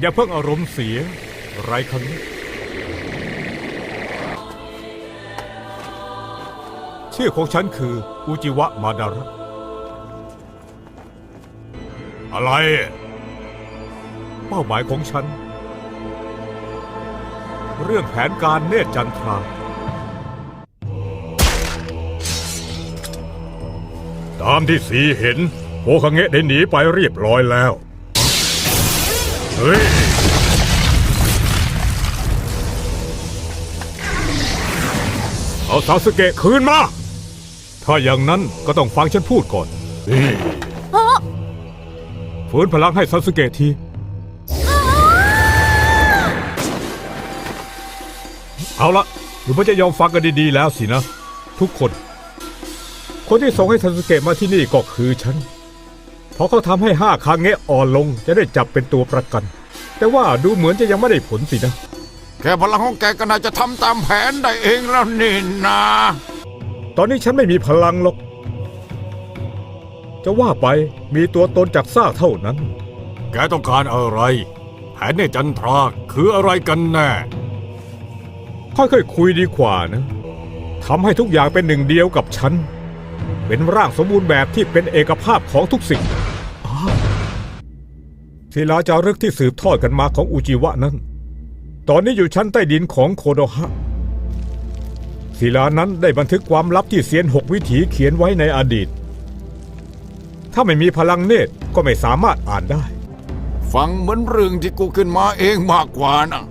อย่าเพิ่งอารมณ์เสีย ไรคันนี้ชื่อของฉันคือ อุจิวะมาดาระ อะไร เป้าหมายของฉัน เรื่องแผนการเนตรจันทราตามที่สีเห็นโอคังเงะได้หนีไปเรียบร้อยแล้ว เฮ้ยเอาซาสึเกะคืนมา ถ้าอย่างนั้นก็ต้องฟังฉันพูดก่อนนี่ฝืนพลังให้ซาสึเกะทีเอาละหรือว่าจะยอมฟังกันดีๆแล้วสินะ ทุกคน คนที่ส่งให้ซาสึเกะมาที่นี่ก็คือฉัน พอเขาทำให้ห้าคางเงะอ่อนลงจะได้จับเป็นตัวประกัน แต่ว่าดูเหมือนจะยังไม่ได้ผลสินะ แค่พลังของแกก็น่าจะทำตามแผนได้เองแล้วนี่นะ ตอนนี้ฉันไม่มีพลังหรอก จะว่าไปมีตัวตนจากซากเท่านั้น แกต้องการอะไร แผนในจันทราคืออะไรกันแน่ ค่อยๆคุยดีกว่านะทำให้ทุกอย่างเป็นหนึ่งเดียวกับฉัน เป็นร่างสมบูรณ์แบบที่เป็นเอกภาพของทุกสิ่งอ้าวศิลาจารึกที่สืบทอดกันมาของอุจิวะนั้น ตอนนี้อยู่ชั้นใต้ดินของโคโดฮะศิลานั้นได้บันทึกความลับที่เซียนหกวิถีเขียนไว้ในอดีต ถ้าไม่มีพลังเนตรก็ไม่สามารถอ่านได้ ฟังเหมือนเรื่องที่กูขึ้นมาเองมากกว่านะ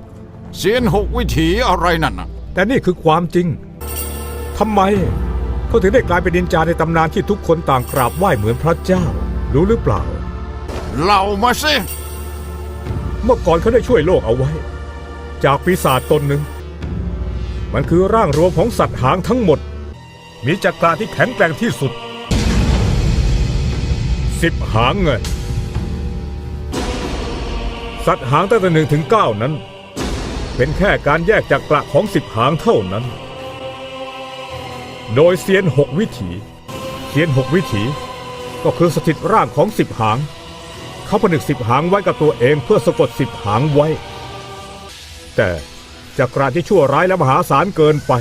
เสียนหกวิถีอะไรนั่นน่ะแต่นี่คือความจริงทำไม เขาถึงได้กลายเป็นนินจาในตำนานที่ทุกคนต่างกราบไหว้เหมือนพระเจ้า รู้หรือเปล่า เล่ามาสิ เมื่อก่อนเขาได้ช่วยโลกเอาไว้ จากปีศาจตนหนึ่ง มันคือร่างรวมของสัตว์หางทั้งหมด มีจักราที่แข็งแกร่งที่สุดสิบหางไงสัตว์หางตั้งแต่หนึ่งถึงเก้านั้น เป็นแค่การแยกจักระของสิบหางเท่านั้น โดยเซียนหกวิถี เซียนหกวิถี ก็คือสถิตร่างของสิบหาง เขาผนึกสิบหางไว้กับตัวเองเพื่อสะกดสิบหางไว้ แต่จักราที่ชั่วร้ายและมหาศาลเกินไป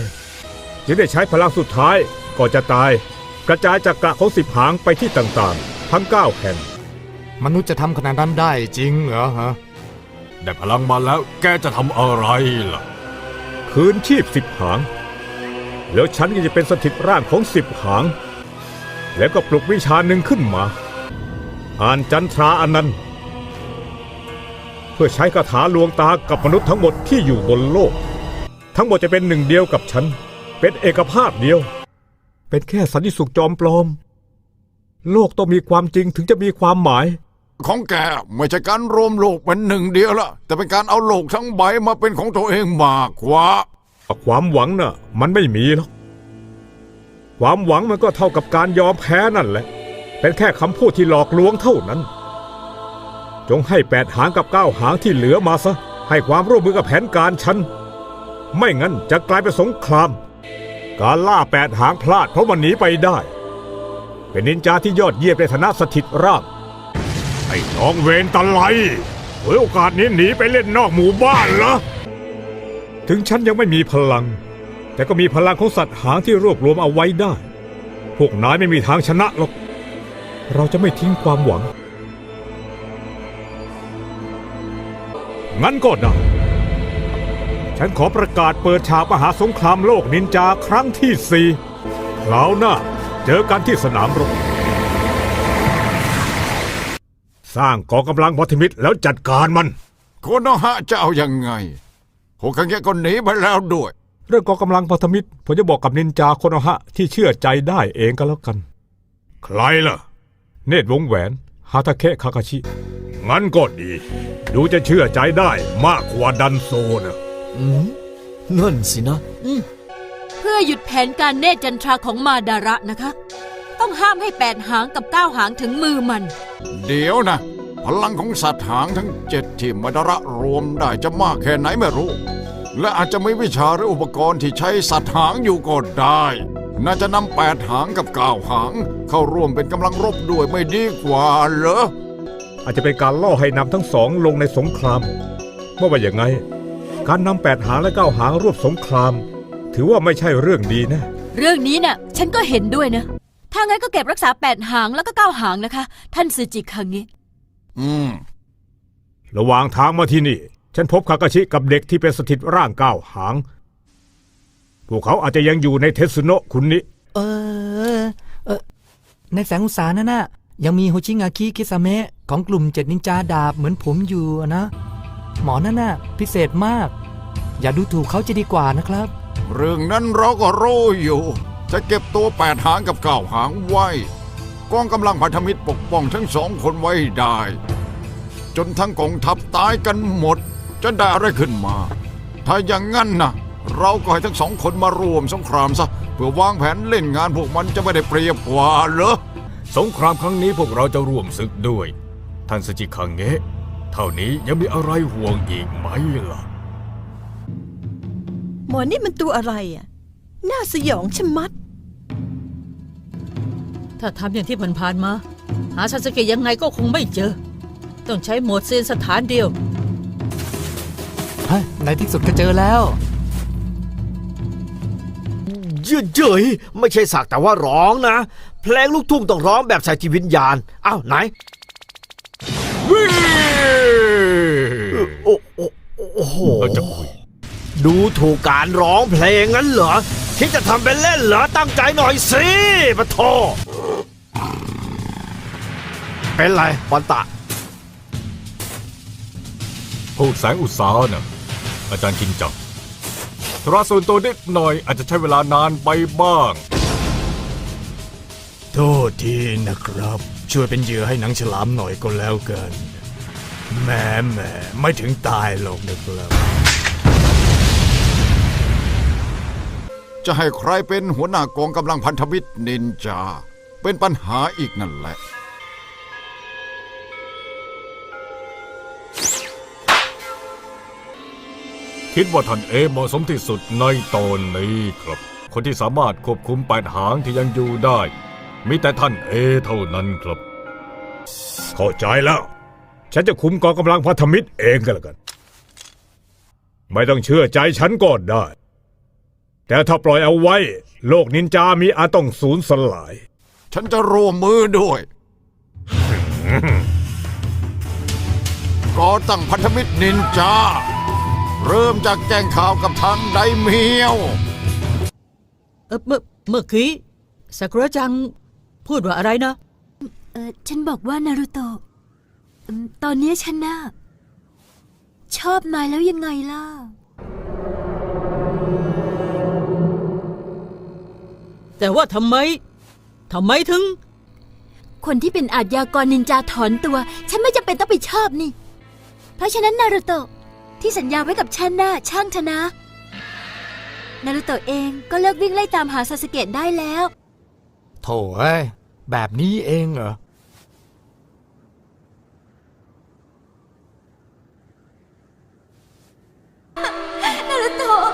จึงได้ใช้พลังสุดท้ายก่อนจะตาย กระจายจักระของสิบหางไปที่ต่างๆ ทั้งเก้าแห่งมนุษย์จะทำขนาดนั้นได้จริงเหรอฮะได้พลังมาแล้วแกจะทำอะไรล่ะ คืนชีพสิบหาง แล้วฉันก็จะเป็นสถิตร่างของสิบหาง แล้วก็ปลุกวิชาหนึ่งขึ้นมา อ่านจันทราอันนั้น เพื่อใช้คาถาลวงตากับมนุษย์ทั้งหมดที่อยู่บนโลก ทั้งหมดจะเป็นหนึ่งเดียวกับฉัน เป็นเอกภาพเดียว เป็นแค่สันติสุขจอมปลอม โลกต้องมีความจริงถึงจะมีความหมายของแกไม่ใช่การรวมโลกเป็นหนึ่งเดียวละแต่เป็นการเอาโลกทั้งใบมาเป็นของตัวเองมากกว่า ความหวังน่ะ มันไม่มีหรอก ความหวังมันก็เท่ากับการยอมแพ้นั่นแหละ เป็นแค่คำพูดที่หลอกลวงเท่านั้น จงให้แปดหางกับเก้าหางที่เหลือมาซะ ให้ความร่วมมือกับแผนการฉัน ไม่งั้นจะกลายเป็นสงคราม การล่าแปดหางพลาดเพราะมันหนีไปได้ เป็นนินจาที่ยอดเยี่ยมในฐานะสถิตร่าง ไอ้น้องเวนตะไลเฮ้ยโอกาสนี้หนีไปเล่นนอกหมู่บ้านเหรอ ถึงฉันยังไม่มีพลัง แต่ก็มีพลังของสัตว์หางที่รวบรวมเอาไว้ได้ พวกนายไม่มีทางชนะหรอก เราจะไม่ทิ้งความหวัง งั้นก็ได้ฉันขอประกาศเปิดฉากมหาสงครามโลกนินจาครั้งที่สี่คราวหน้าเจอกันที่สนามรบ สร้างกองกำลังพันธมิตรแล้วจัดการมัน โคโนฮะจะเอายังไง โฮคังเกะก็หนีไปแล้วด้วย เรื่องกองกำลังพันธมิตร ผมจะบอกกับนินจาโคโนฮะที่เชื่อใจได้เองก็แล้วกัน ใครล่ะ เนตรวงแหวน ฮาทาเคะคาคาชิ งั้นก็ดี ดูจะเชื่อใจได้มากกว่าดันโซนะอืมนั่นสินะเพื่อหยุดแผนการเนตรจันทราของมาดาระนะคะ ต้องห้ามให้แปดหางกับเก้าหางถึงมือมัน เดี๋ยวนะ พลังของสัตว์หางทั้งเจ็ดที่มดระรวมได้จะมากแค่ไหนไม่รู้ และอาจจะไม่วิชาหรืออุปกรณ์ที่ใช้สัตว์หางอยู่ก็ได้ น่าจะนำแปดหางกับเก้าหาง เข้าร่วมเป็นกำลังรบด้วยไม่ดีกว่าเหรออาจจะเป็นการล่อให้นำทั้งสองลงในสงครามว่าว่าอย่างไง การนำแปดหางและเก้าหางร่วมสงคราม ถือว่าไม่ใช่เรื่องดีนะ เรื่องนี้น่ะ ฉันก็เห็นด้วยนะ ถ้างั้นก็เก็บรักษาแปดหางแล้วก็เก้าหางนะคะ ท่านซือจิคังเงะ อืม ระหว่างทางมาที่นี่ ฉันพบคากาชิกับเด็กที่เป็นสถิตร่างเก้าหาง พวกเขาอาจจะยังอยู่ในเทสุโนะคุณนี้ เออ เออ ในแสงอุตสานั่นน่ะ ยังมีโฮชิงาคิคิซาเมะของกลุ่มเจ็ดนินจาดาบเหมือนผมอยู่อะนะ หมอนั่นน่ะ พิเศษมาก อย่าดูถูกเขาจะดีกว่านะครับ เรื่องนั้นเราก็รู้อยู่ จะเก็บตัวแปดหางกับเก้าหางไว้ กองกำลังพันธมิตรปกป้องทั้งสองคนไว้ได้ จนทั้งกองทัพตายกันหมด จะได้อะไรขึ้นมา ถ้าอย่างงั้นนะเราก็ให้ทั้งสองคนมารวมสงครามซะเพื่อวางแผนเล่นงานพวกมันจะไม่ได้เปรียบกว่าเหรอสงครามครั้งนี้พวกเราจะร่วมศึกด้วย ท่านสจิคังเงะเท่านี้ยังมีอะไรห่วงอีกไหมล่ะ หมอนี่มันตัวอะไรอะ น่าสยองชะมัด ถ้าทำอย่างที่ผ่านๆมา หาซาสเกะยังไงก็คงไม่เจอ ต้องใช้โหมดเซียนสถานเดียวเฮ้ยในที่สุดก็เจอแล้วยืดเยยไม่ใช่สักแต่ว่าร้องนะ เพลงลูกทุ่งต้องร้องแบบใส่จิตวิญญาณอ้าวไหนโอ้โอ้โอ้โหเราจะคุยดูถูกการร้องเพลงงั้นเหรอคิดจะทำเป็นเล่นเหรอตั้งใจหน่อยสิปะโท เป็นไรปอนตะพูดแสงอุตสาหน่ะอาจารย์จริงจังธุระส่วนตัวนิดหน่อยอาจจะใช้เวลานานไปบ้าง โทษทีนะครับ ช่วยเป็นเหยื่อให้หนังฉลามหน่อยก็แล้วกันแหม่แหม่ไม่ถึงตายหรอกนะครับ จะให้ใครเป็นหัวหน้ากองกำลังพันธมิตรนินจา เป็นปัญหาอีกนั่นแหละ คิดว่าท่านเอเหมาะสมที่สุดในตอนนี้ครับ คนที่สามารถควบคุมแปดหางที่ยังอยู่ได้ มีแต่ท่านเอเท่านั้นครับ เข้าใจแล้ว ฉันจะคุมกองกำลังพันธมิตรเองก็แล้วกัน ไม่ต้องเชื่อใจฉันก็ได้ แต่ถ้าปล่อยเอาไว้ โลกนินจามีอาจต้องสูญสลาย ฉันจะร่วมมือด้วย ก่อตั้งพันธมิตรนินจา เริ่มจากแจ้งข่าวกับทางไดเมียว เออเมื่อเมื่อกี้ซากุระจังพูดว่าอะไรนะ เออฉันบอกว่านารุโตะอืมตอนนี้ฉันน่ะชอบนายแล้วยังไงล่ะ แต่ว่าทำไมทำไมถึง คนที่เป็นอาชญากรนินจาถอนตัว ฉันไม่จำเป็นต้องไปชอบนี่ เพราะฉะนั้นนารุโตะ ที่สัญญาไว้กับฉันน่ะช่างเถอะนะ นารุโตะเองก็เลิกวิ่งไล่ตามหาซาสเกะได้แล้ว โถเอ้ยแบบนี้เองเหรอ นารุโตะ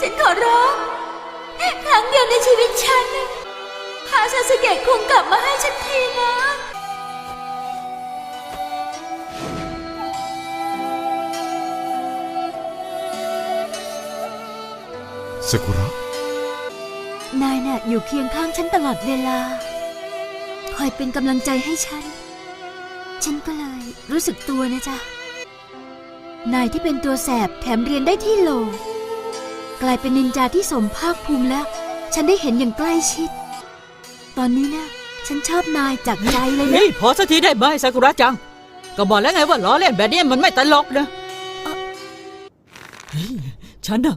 ฉันขอร้องครั้งเดียวในชีวิตฉัน พาซาสเกะคงกลับมาให้ฉันทีนะ สกุระ นายน่ะอยู่เคียงข้างฉันตลอดเวลา คอยเป็นกำลังใจให้ฉัน ฉันก็เลยรู้สึกตัวนะจ๊ะ นายที่เป็นตัวแสบแถมเรียนได้ที่โหลกลายเป็นนินจาที่สมภาคภูมิแล้ว ฉันได้เห็นอย่างใกล้ชิด ตอนนี้นะ ฉันชอบนายจากใจเลยนะ นี่พอสักทีได้ไหมซากุระจัง ก็บอกแล้วไงว่าล้อเล่นแบบนี้มันไม่ตลกนะเฮ้ยฉันน่ะ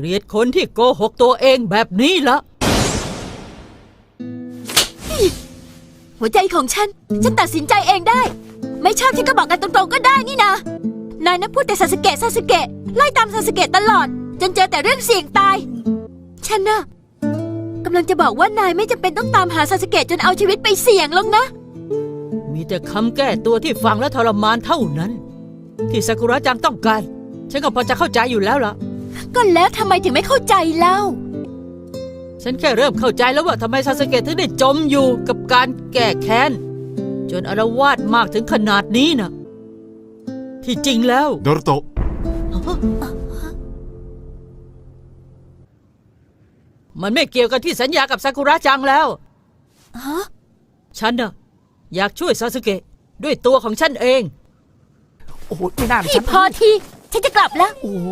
เกลียดคนที่โกหกตัวเองแบบนี้ละ หัวใจของฉัน ฉันตัดสินใจเองได้ ไม่ชอบฉันก็บอกกันตรงๆก็ได้นี่นะ นายนะพูดแต่ซาสเกะซาสเกะไล่ตามซาสเกะตลอด จนเจอแต่เรื่องเสี่ยงตาย ฉันน่ะกำลังจะบอกว่านายไม่จำเป็นต้องตามหาซาสเกะจนเอาชีวิตไปเสี่ยงหรอกนะ มีแต่คำแก้ตัวที่ฟังแล้วทรมานเท่านั้น ที่ซากุระจังต้องการ ฉันก็พอจะเข้าใจอยู่แล้วล่ะ ก็แล้วทำไมถึงไม่เข้าใจเล่า ฉันแค่เริ่มเข้าใจแล้วว่าทำไมซาสเกะถึงได้จมอยู่กับการแก้แค้น จนอารวาสมากถึงขนาดนี้นะที่จริงแล้ว นารุโตะมันไม่เกี่ยวกับที่สัญญากับซากุระจังแล้ว ฮะ ฉันน่ะอยากช่วยซาสึเกะด้วยตัวของฉันเอง โอ้โหไม่น่าพี่ฉันพอที ฉันจะกลับแล้ว โอ้โห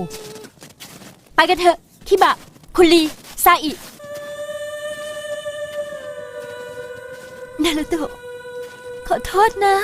ไปกันเถอะคิบะ คุณลีซาอิ นารุโตะขอโทษนะ